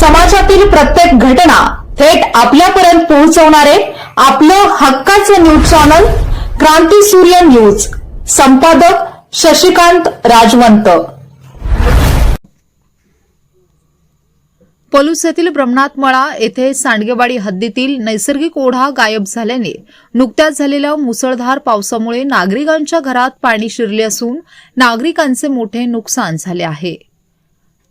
समाजातील प्रत्येक घटना थेट आपल्यापर्यंत पोहोचवणारे आपलं हक्काचं न्यूज चॅनल क्रांती सूर्य न्यूज. संपादक शशिकांत राजवंत. पलूस येथील मळा येथे सांडगेवाडी हद्दीतील नैसर्गिक ओढा गायब झाल्याने नुकत्याच झालेल्या मुसळधार पावसामुळे नागरिकांच्या घरात पाणी शिरले असून नागरिकांचे मोठे नुकसान झाले आहे.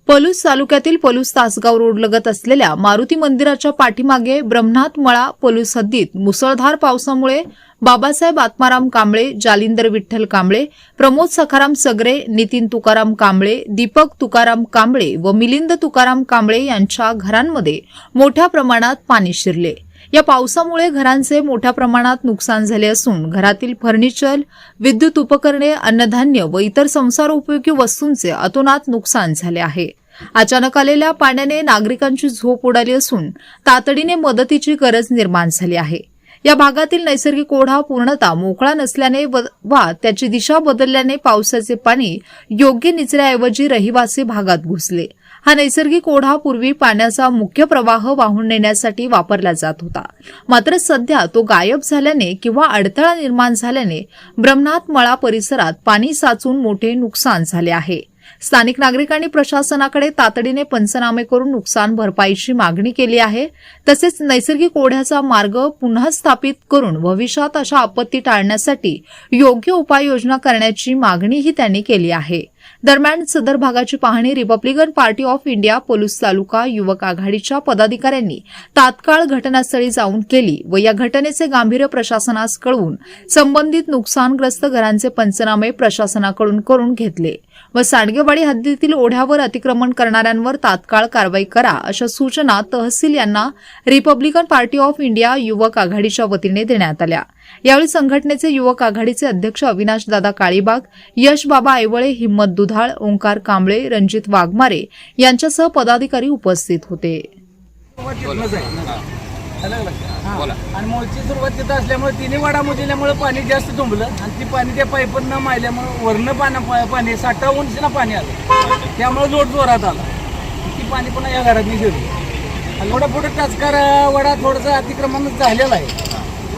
पलूस तालुक्यातील पलूस तासगाव रोड लगत असलेल्या मारुती मंदिराच्या पाठीमागे ब्रह्मनाथ मळा पलूस हद्दीत मुसळधार पावसामुळे बाबासाहेब आत्माराम कांबळे जालिंदर विठ्ठल कांबळे प्रमोद सखाराम सगरे नितीन तुकाराम कांबळे दीपक तुकाराम कांबळे व मिलिंद तुकाराम कांबळे यांच्या घरांमध्ये मोठ्या प्रमाणात पाणी शिरले. या पावसामुळे घरांचे मोठ्या प्रमाणात नुकसान झाले असून घरातील फर्निचर विद्युत उपकरणे अन्नधान्य व इतर संसारोपयोगी वस्तूंचे अतोनात नुकसान झाले आहे. अचानक आलेल्या पाण्याने नागरिकांची झोप उडाली असून तातडीने मदतीची गरज निर्माण झाली आहे. या भागातील नैसर्गिक ओढा पूर्णतः मोकळा नसल्याने व वा त्याची दिशा बदलल्याने पावसाचे पाणी योग्य निचऱ्याऐवजी रहिवासी भागात घुसले. हा नैसर्गिक ओढा पूर्वी पाण्याचा मुख्य प्रवाह वाहून नेण्यासाठी वापरला जात होता. मात्र सध्या तो गायब झाल्याने किंवा अडथळा निर्माण झाल्याने ब्रह्मनाथ मळा परिसरात पाणी साचून मोठे नुकसान झाले आहे. स्थानिक नागरिकांनी प्रशासनाकडे तातडीने पंचनामे करून नुकसान भरपाईची मागणी केली आहे. तसेच नैसर्गिक ओढ्याचा मार्ग पुन्हा स्थापित करून भविष्यात अशा आपत्ती टाळण्यासाठी योग्य उपाययोजना करण्याची मागणीही त्यांनी केली आहे. दरम्यान सदर भागाची पाहणी Republican Party of India police taluka युवक आघाडीच्या पदाधिकाऱ्यांनी तात्काळ घटनास्थळी जाऊन केली व या घटनेचे गांभीर्य प्रशासनास कळवून संबंधित नुकसानग्रस्त घरांचे पंचनामे प्रशासनाकडून करून घेतले व सांडगेवाडी हद्दीतील ओढ्यावर अतिक्रमण करणाऱ्यांवर तात्काळ कारवाई करा अशा सूचना तहसील यांना रिपब्लिकन पार्टी ऑफ इंडिया युवक आघाडीच्या वतीने देण्यात आल्या. यावेळी संघटनेचे युवक आघाडीचे अध्यक्ष अविनाश दादा काळीबाग यश बाबा ऐवळे हिम्मत दुधाळ ओंकार कांबळे रणजित वाघमारे यांच्यासह पदाधिकारी उपस्थित होते. आणि मोलची सुरुवात तिथं असल्यामुळे तिन्ही वाडा मुजल्यामुळे पाणी जास्त तुंबलं आणि ती पाणी त्या पाईपवर न मायल्यामुळे वरनं पाण्या पाणी साठा उंचीनं पाणी आलं. त्यामुळे जोड जोरात आला. ती पाणी पुन्हा या घरात निघली. आणि थोडं पुढं टाचकार वडा थोडंसं अतिक्रमण झालेलं आहे.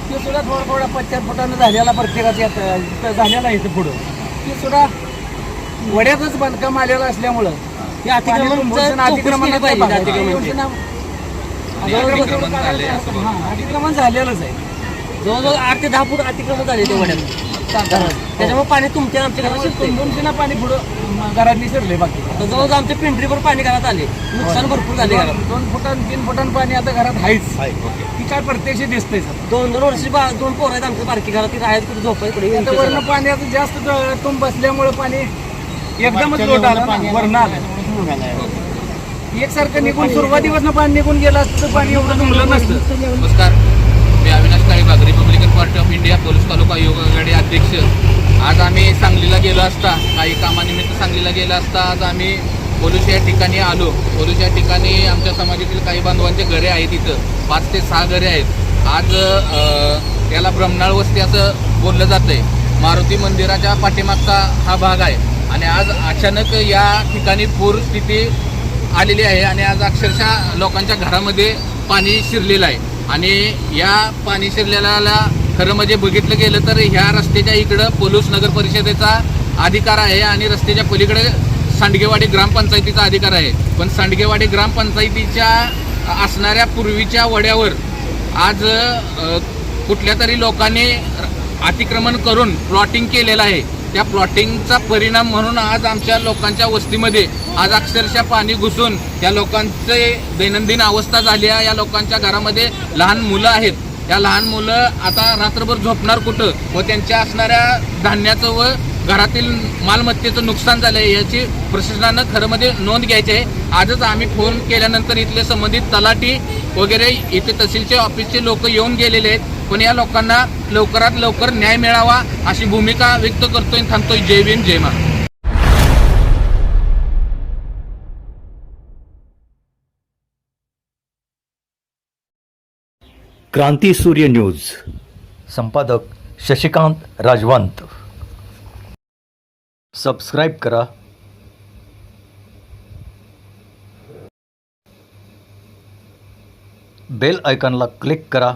ते सुद्धा थोडा थोडा पश्चात फुटानं झालेला प्रत्येकाच्या झालेला आहे इथं पुढं. ते सुद्धा वड्यातच बांधकाम आलेलं असल्यामुळं ते अतिक्रमण अतिक्रमण अतिक्रमण झालेलंच आहे. जवळजवळ आठ ते दहा फूट अतिक्रमण झाले ते वड्यात. त्याच्यामुळे पाणी तुमच्या आमच्या घरात शिरते दोनशे पाणी पुढं घरात निसरले बाकी. जवळजवळ आमच्या पिंपरीवर पाणी घरात आले. नुकसान भरपूर झाले घरात. दोन फुटान तीन फुटान पाणी आता घरात आहेच. ती काय प्रत्यक्ष दिसतंय सर. दोन दोन वर्षी दोन पोरं आहेत आमच्या बारकी घरात. तिथे आहेत कुठे झोपाय कुठे आता वरनं पाणी आता जास्त तुंब बसल्यामुळे पाणी एकदमच लोट आलं ना, वरनं आलं. एकसारखं निघून सुरुवातीपासून पाणी निघून गेलं असतं तर पाणी एवढं तुंबलं नसतं. नमस्कार. मी Avinash Kalibag Republican Party of India police taluka योग आघाडी अध्यक्ष. आज आम्ही सांगलीला गेलो असता काही कामानिमित्त सांगलीला गेलो असता आज आम्ही पोलीस या ठिकाणी आलो. पोलीस या ठिकाणी आमच्या समाजातील काही बांधवांचे घरे आहेत इथं. पाच ते सहा घरे आहेत. आज अ, याला ब्रह्मनाळ वस्ती असं बोललं जातं आहे मारुती मंदिराच्या पाठीमागचा हा भाग आहे. आणि आज अचानक या ठिकाणी पूर स्थिती आलेली आहे आणि आज अक्षरशः लोकांच्या घरामध्ये पाणी शिरलेलं आहे. आणि या पाणी शिरलेल्याला खरं म्हणजे बघितलं गेलं तर ह्या रस्त्याच्या इकडं पोलूस नगर परिषदेचा अधिकार आहे आणि रस्त्याच्या पलीकडे सांडगेवाडी ग्रामपंचायतीचा अधिकार आहे. पण सांडगेवाडी ग्रामपंचायतीच्या असणाऱ्या पूर्वीच्या वड्यावर आज कुठल्या तरी लोकांनी अतिक्रमण करून प्लॉटिंग केलेलं आहे. त्या प्लॉटिंगचा परिणाम म्हणून आज आमच्या लोकांच्या वस्तीमध्ये आज अक्षरशः पाणी घुसून त्या लोकांचे दैनंदिन अवस्था झाली आहे. या लोकांच्या घरामध्ये लहान मुलं आहेत. त्या लहान मुलं आता रात्रभर झोपणार कुठं? व त्यांच्या असणाऱ्या धान्याचं व घरातील मालमत्तेचं नुकसान झालं आहे याची प्रशासनानं खरंमध्ये नोंद घ्यायची आहे. आजच आम्ही फोन केल्यानंतर इथले संबंधित तलाठी वगैरे इथे तहसीलचे ऑफिसचे लोक येऊन गेलेले आहेत. पण या लोकांना लवकरात लवकर न्याय मिळावा अशी भूमिका व्यक्त करतोय आणि थांबतोय जय भीम जय मा क्रांती सूर्य न्यूज. संपादक शशिकांत राजवंत. सबस्क्राईब करा. बेल आयकॉनला क्लिक करा.